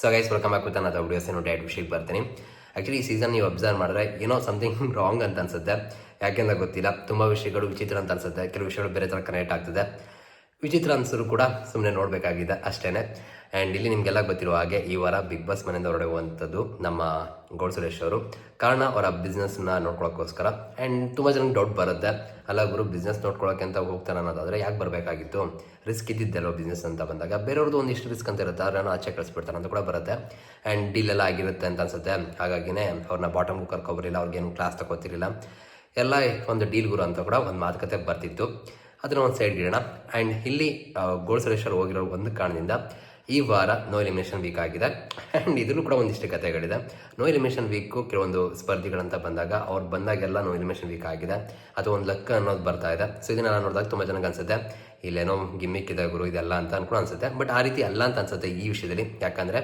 So guys welcome back with ಅನ್ನೋದು videos ಏನು diet ವಿಷಯಕ್ಕೆ ಬರ್ತೀನಿ. ಆ್ಯಕ್ಚುಲಿ ಈ ಸೀಸನ್ ನೀವು ಅಬ್ಸರ್ವ್ ಮಾಡಿದ್ರೆ ಏನೋ ಸಮಥಿಂಗ್ ರಾಂಗ್ ಅಂತ ಅನ್ಸುತ್ತೆ. ಯಾಕೆಂದ್ರೆ ಗೊತ್ತಿಲ್ಲ? ತುಂಬ ವಿಷಯಗಳು ವಿಚಿತ್ರ ಅಂತ ಅನ್ಸುತ್ತೆ. ಕೆಲವು ವಿಷಯಗಳು ಬೇರೆ ಥರ ಕನೆಕ್ಟ್ ಆಗ್ತದೆ. ವಿಚಿತ್ರ ಅನ್ಸರು ಕೂಡ ಸುಮ್ಮನೆ ನೋಡಬೇಕಾಗಿದೆ ಅಷ್ಟೇ ಆ್ಯಂಡ್ ಇಲ್ಲಿ ನಿಮಗೆಲ್ಲ ಗೊತ್ತಿರುವ ಹಾಗೆ ಈ ವಾರ ಬಿಗ್ ಬಾಸ್ ಮನೆಯಿಂದ ಹೊರಡೆ ಹೋಗುವಂಥದ್ದು ನಮ್ಮ ಗೋಡ್ ಅವರು. ಕಾರಣ ಅವರ ಬಿಸ್ನೆಸ್ನ ನೋಡ್ಕೊಳ್ಳೋಕ್ಕೋಸ್ಕರ ಆ್ಯಂಡ್ ತುಂಬ ಜನಕ್ಕೆ ಡೌಟ್ ಬರುತ್ತೆ. ಅಲ್ಲ ಗುರು ಬಿಸ್ನೆಸ್ ನೋಡ್ಕೊಳ್ಳೋಕೆ ಅಂತ ಹೋಗ್ತಾರೆ ಅನ್ನೋದಾದರೆ ಯಾಕೆ ಬರಬೇಕಾಗಿತ್ತು? ರಿಸ್ಕ್ ಇದ್ದಿದ್ದೆಲ್ಲೋ ಬಿಸ್ನೆಸ್ ಅಂತ ಬಂದಾಗ ಬೇರೆಯವ್ರದ್ದು ಒಂದಿಷ್ಟು ರಿಸ್ಕ್ ಅಂತ ಇರುತ್ತೆ. ಅವ್ರನ್ನ ಆಚೆ ಕಳಿಸ್ಬಿಡ್ತಾರೆ ಅಂತ ಕೂಡ ಬರುತ್ತೆ. ಆ್ಯಂಡ್ ಡೀಲ್ ಎಲ್ಲ ಆಗಿರುತ್ತೆ ಅಂತ ಅನ್ಸುತ್ತೆ. ಹಾಗಾಗಿನೇ ಅವ್ರನ್ನ ಬಾಟಮ್ಗೂ ಕರ್ಕೊಬರಿಲ್ಲ ಅವ್ರಿಗೇನು ಕ್ಲಾಸ್ ತಗೋತಿರಲಿಲ್ಲ ಎಲ್ಲ ಒಂದು ಡೀಲ್ ಗುರು ಅಂತ ಕೂಡ ಒಂದು ಮಾತುಕತೆ ಬರ್ತಿತ್ತು. ಅದನ್ನ ಒಂದು ಸೈಡ್ ಇಡೋಣ. ಆ್ಯಂಡ್ ಇಲ್ಲಿ ಗೋಲ್ ಸುರೇಶ್ವರ್ ಹೋಗಿರೋ ಒಂದು ಕಾರಣದಿಂದ ಈ ವಾರ ನೋ ಎಲಿಮಿನೇಷನ್ ವೀಕ್ ಆಗಿದೆ. ಆ್ಯಂಡ್ ಇದರಲ್ಲೂ ಕೂಡ ಒಂದಿಷ್ಟು ಕಥೆಗಳಿದೆ. ನೋ ಎಲಿಮಿನೇಷನ್ ವೀಕು ಕೆಲವೊಂದು ಸ್ಪರ್ಧಿಗಳಂತ ಬಂದಾಗ ಅವ್ರು ಬಂದಾಗೆಲ್ಲ ನೋ ಎಲಿಮಿನೇಷನ್ ವೀಕ್ ಆಗಿದೆ. ಅಥವಾ ಒಂದು ಲಕ್ ಅನ್ನೋದು ಬರ್ತಾ ಇದೆ. ಸೊ ಇದನ್ನೆಲ್ಲ ನೋಡಿದಾಗ ತುಂಬ ಜನಕ್ಕೆ ಅನ್ಸುತ್ತೆ, ಇಲ್ಲೇನೋ ಗಿಮ್ಮಿಕ್ ಇದೆ ಗುರು, ಇದೆಲ್ಲ ಅಂತ ಅನ್ಕೊಂಡು ಅನಿಸುತ್ತೆ. ಬಟ್ ಆ ರೀತಿ ಅಲ್ಲ ಅಂತ ಅನ್ಸುತ್ತೆ ಈ ವಿಷಯದಲ್ಲಿ. ಯಾಕಂದರೆ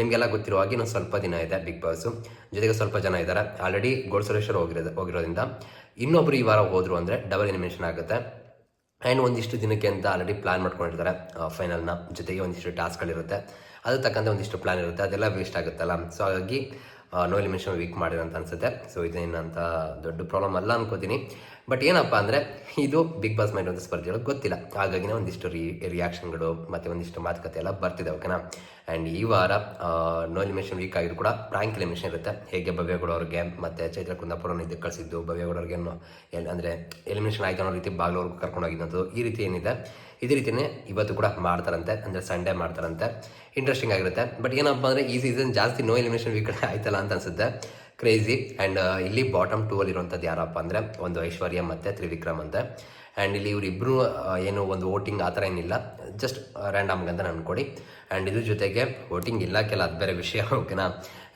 ನಿಮಗೆಲ್ಲ ಗೊತ್ತಿರುವ ಹಾಗೆ ಇನ್ನೊಂದು ಸ್ವಲ್ಪ ದಿನ ಇದೆ ಬಿಗ್ ಬಾಸು ಜೊತೆಗೆ ಸ್ವಲ್ಪ ಜನ ಇದ್ದಾರೆ. ಆಲ್ರೆಡಿ ಗೋಲ್ಡ್ ಸುರೇಶ್ವರ್ ಹೋಗಿರೋದು ಹೋಗಿರೋದ್ರಿಂದ ಇನ್ನೊಬ್ಬರು ಈ ವಾರ ಹೋದರು ಅಂದರೆ ಡಬಲ್ ಎಲಿಮಿನೇಷನ್ ಆಗುತ್ತೆ. ಆ್ಯಂಡ್ ಒಂದಿಷ್ಟು ದಿನಕ್ಕೆ ಅಂತ ಆಲ್ರೆಡಿ ಪ್ಲಾನ್ ಮಾಡ್ಕೊಂಡಿರ್ತಾರೆ ಫೈನಲ್ನ ಜೊತೆಗೆ ಒಂದಿಷ್ಟು ಟಾಸ್ಕ್ಗಳಿರುತ್ತೆ ಅದಕ್ಕೆ ತಕ್ಕಂತೆ ಒಂದಿಷ್ಟು ಪ್ಲಾನ್ ಇರುತ್ತೆ, ಅದೆಲ್ಲ ವೇಸ್ಟ್ ಆಗುತ್ತಲ್ಲ. ಸೊ ಹಾಗಾಗಿ ನೋ ಎಲಿಮಿನೇಷನ್ ವೀಕ್ ಮಾಡಿರೋ ಅಂತ ಅನ್ಸುತ್ತೆ. ಸೊ ಇದೇನಂತ ದೊಡ್ಡ ಪ್ರಾಬ್ಲಮ್ ಅಲ್ಲ ಅನ್ಕೋತೀನಿ. ಬಟ್ ಏನಪ್ಪ ಅಂದರೆ, ಇದು ಬಿಗ್ ಬಾಸ್ ಮೈಂಡ್ ಒಂದು ಸ್ಪರ್ಧೆಗಳು ಗೊತ್ತಿಲ್ಲ. ಹಾಗಾಗಿನೇ ಒಂದಿಷ್ಟು ರಿ ರಿಯಾಕ್ಷನ್ಗಳು ಮತ್ತು ಒಂದಿಷ್ಟು ಮಾತುಕತೆ ಎಲ್ಲ ಬರ್ತಿದೆ ಓಕೆನಾ ಆ್ಯಂಡ್ ಈ ವಾರ ನೋ ಎಲಿಮಿನೇಷನ್ ವೀಕ್ ಆಗಿದ್ರು ಕೂಡ ಪ್ರಾಂಕ್ ಎಲಿಮಿನೇಷನ್ ಇರುತ್ತೆ. ಹೇಗೆ ಭವ್ಯಗೌಡ ಅವ್ರಿಗೆ ಮತ್ತು ಚೈತ್ರ ಕುಂದಾಪುರ ಇದಕ್ಕೆ ಕಳಿಸಿದ್ದು ಭವ್ಯಗೌಡ ಅವ್ರಿಗೆ ಎಲ್ಲಿ ಅಂದರೆ ಎಲಿಮಿನೇಷನ್ ಆಯ್ತು ಅನ್ನೋ ರೀತಿ ಬಾಗ್ಲವ್ರಿಗೆ ಕರ್ಕೊಂಡು ಹೋಗಿದ್ದು ಈ ರೀತಿ ಏನಿದೆ? ಇದೇ ರೀತಿಯೇ ಇವತ್ತು ಕೂಡ ಮಾಡ್ತಾರಂತೆ, ಅಂದರೆ ಸಂಡೇ ಮಾಡ್ತಾರಂತೆ. ಇಂಟ್ರೆಸ್ಟಿಂಗ್ ಆಗಿರುತ್ತೆ. ಬಟ್ ಏನಪ್ಪ ಅಂದರೆ, ಈ ಸೀಸನ್ ಜಾಸ್ತಿ ನೋ ಎಲಿಮಿನೇಷನ್ ವೀಕ್ ಆಯ್ತಲ್ಲ. ಅಂತ ಅನ್ಸುತ್ತೆ ಕ್ರೇಜಿ ಆ್ಯಂಡ್ ಇಲ್ಲಿ ಬಾಟಮ್ ಟೂ ಅಲ್ಲಿ ಇರುವಂಥದ್ದು ಯಾರಪ್ಪ ಅಂದರೆ ಒಂದು ಐಶ್ವರ್ಯ ಮತ್ತು ತ್ರಿವಿಕ್ರಮ್ ಅಂತ. ಆ್ಯಂಡ್ ಇಲ್ಲಿ ಇವರಿಬ್ಬರು ಏನು ಒಂದು ವೋಟಿಂಗ್ ಆ ಥರ ಏನಿಲ್ಲ. ಜಸ್ಟ್ ರ್ಯಾಂಡಮ್ಗೆ ಅಂತ ಅನ್ಕೊಡಿ ಆ್ಯಂಡ್ ಇದ್ರ ಜೊತೆಗೆ ವೋಟಿಂಗ್ ಇಲ್ಲ ಕೆಲ ಅದು ಬೇರೆ ವಿಷಯ ಓಕೆನಾ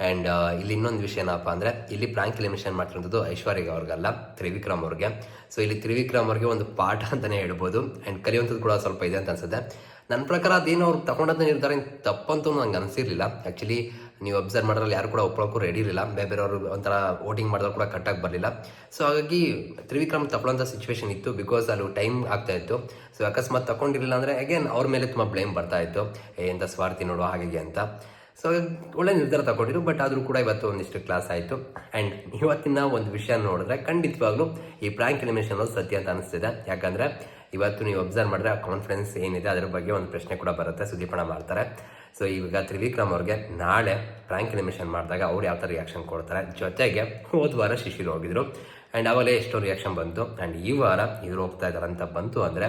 ಆ್ಯಂಡ್ ಇಲ್ಲಿ ಇನ್ನೊಂದು ವಿಷಯ ಏನಪ್ಪ ಅಂದರೆ ಇಲ್ಲಿ ಪ್ರಾಂಕ್ ಎಲಿಮಿನೇಷನ್ ಮಾಡ್ತಿರೋದು ಐಶ್ವರ್ಯ ಅವ್ರಿಗಲ್ಲ, ತ್ರಿವಿಕ್ರಮ್ ಅವ್ರಿಗೆ. ಸೊ ಇಲ್ಲಿ ತ್ರಿವಿಕ್ರಮ್ ಅವ್ರಿಗೆ ಒಂದು ಪಾಠ ಅಂತಲೇ ಹೇಳ್ಬೋದು. ಆ್ಯಂಡ್ ಕಲಿಯುವಂಥದ್ದು ಕೂಡ ಸ್ವಲ್ಪ ಇದೆ ಅಂತ ಅನ್ಸುತ್ತೆ. ನನ್ನ ಪ್ರಕಾರ ಅದೇನು ಅವ್ರು ತಗೊಂಡದ್ದು ನಿರ್ಧಾರ ತಪ್ಪಂತೂ ನಂಗೆ ಅನಿಸಿರ್ಲಿಲ್ಲ. ಆ್ಯಕ್ಚುಲಿ ನೀವು ಅಬ್ಸರ್ವ್ ಮಾಡೋದ್ರಲ್ಲಿ ಯಾರು ಕೂಡ ಒಪ್ಕೊಳ್ಳೋಕ್ಕೂ ರೆಡಿ ಇರಲಿಲ್ಲ. ಬೇರೆ ಬೇರೆಯವರು ಒಂಥರ ವೋಟಿಂಗ್ ಮಾಡಿದ್ರು ಕೂಡ ಕಟ್ಟಾಗಿ ಬರಲಿಲ್ಲ. ಸೊ ಹಾಗಾಗಿ ತ್ರಿವಿಕ್ರಮ್ ತಗೊಳ್ಳೋಂಥ ಸಿಚುವೇಶನ್ ಇತ್ತು. ಬಿಕಾಸ್ ಅಲ್ಲಿ ಟೈಮ್ ಆಗ್ತಾ ಇತ್ತು. ಸೊ ಅಕಸ್ಮಾತ್ ತಗೊಂಡಿರಲಿಲ್ಲ ಅಂದರೆ ಅಗೇನ್ ಅವ್ರ ಮೇಲೆ ತುಂಬ ಬ್ಲೇಮ್ ಬರ್ತಾ ಇತ್ತು. ಎಂಥ ಸ್ವಾರ್ಥಿ ನೋಡುವ ಹಾಗೆ ಅಂತ. ಸೊ ಒಳ್ಳೆ ನಿರ್ಧಾರ ತಗೊಂಡಿದ್ರು ಬಟ್ ಆದರೂ ಕೂಡ ಇವತ್ತು ಒಂದಿಷ್ಟು ಕ್ಲಾಸ್ ಆಯಿತು. ಆ್ಯಂಡ್ ಇವತ್ತಿನ ಒಂದು ವಿಷಯ ನೋಡಿದ್ರೆ ಖಂಡಿತವಾಗ್ಲೂ ಈ ಪ್ರಾಂಕ್ ಎಲಿಮಿನೇಷನ್ ಅನ್ನೋದು ಸತ್ಯ ಅಂತ ಅನಿಸ್ತಿದೆ. ಯಾಕಂದರೆ ಇವತ್ತು ನೀವು ಅಬ್ಸರ್ವ್ ಮಾಡಿದ್ರೆ ಕಾನ್ಫಿಡೆನ್ಸ್ ಏನಿದೆ ಅದರ ಬಗ್ಗೆ ಒಂದು ಪ್ರಶ್ನೆ ಕೂಡ ಬರುತ್ತೆ ಸುದೀಪಣ ಮಾಡ್ತಾರೆ. ಸೊ ಈಗ ತ್ರಿವಿಕ್ರಮ್ ಅವ್ರಿಗೆ ನಾಳೆ ಪ್ರಾಂಕ್ ಎಲಿಮಿನೇಷನ್ ಮಾಡಿದಾಗ ಅವ್ರು ಯಾವ ಥರ ರಿಯಾಕ್ಷನ್ ಕೊಡ್ತಾರೆ? ಜೊತೆಗೆ ಹೋದ ವಾರ ಶಿಶಿರು ಹೋಗಿದ್ರು. ಆ್ಯಂಡ್ ಆವಾಗಲೇ ಎಷ್ಟೋ ರಿಯಾಕ್ಷನ್ ಬಂತು. ಆ್ಯಂಡ್ ಈ ವಾರ ಇವರು ಹೋಗ್ತಾ ಇದ್ದಾರೆ ಅಂತ ಬಂತು ಅಂದರೆ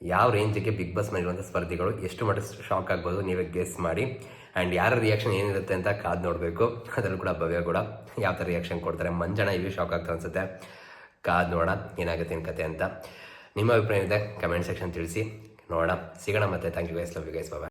ಯಾವ ರೇಂಜಿಗೆ ಬಿಗ್ ಬಾಸ್ ಮಾಡಿರುವಂಥ ಸ್ಪರ್ಧಿಗಳು, ಎಷ್ಟು ಮಟ್ಟ ಶಾಕ್ ಆಗ್ಬೋದು, ನೀವೇ ಗೆಸ್ ಮಾಡಿ. ಆ್ಯಂಡ್ ಯಾರ ರಿಯಾಕ್ಷನ್ ಏನಿರುತ್ತೆ ಅಂತ ಕಾದು ನೋಡಬೇಕು. ಅದರಲ್ಲೂ ಕೂಡ ಭವ್ಯ ಕೂಡ ಯಾವ ಥರ ರಿಯಾಕ್ಷನ್ ಕೊಡ್ತಾರೆ. ಮಂಜಣ್ಣ ಇವಿ ಶಾಕ್ ಆಗ್ತಾ ಅನಿಸುತ್ತೆ. ಕಾದು ನೋಡೋಣ, ಏನಾಗುತ್ತೆ ಏನು ಕತೆ ಅಂತ. ನಿಮ್ಮ ಅಭಿಪ್ರಾಯ ಇದೆ ಕಮೆಂಟ್ ಸೆಕ್ಷನ್ ತಿಳಿಸಿ. ನೋಡೋಣ. ಸಿಗೋಣ ಮತ್ತೆ. Thank you guys love you guys Baba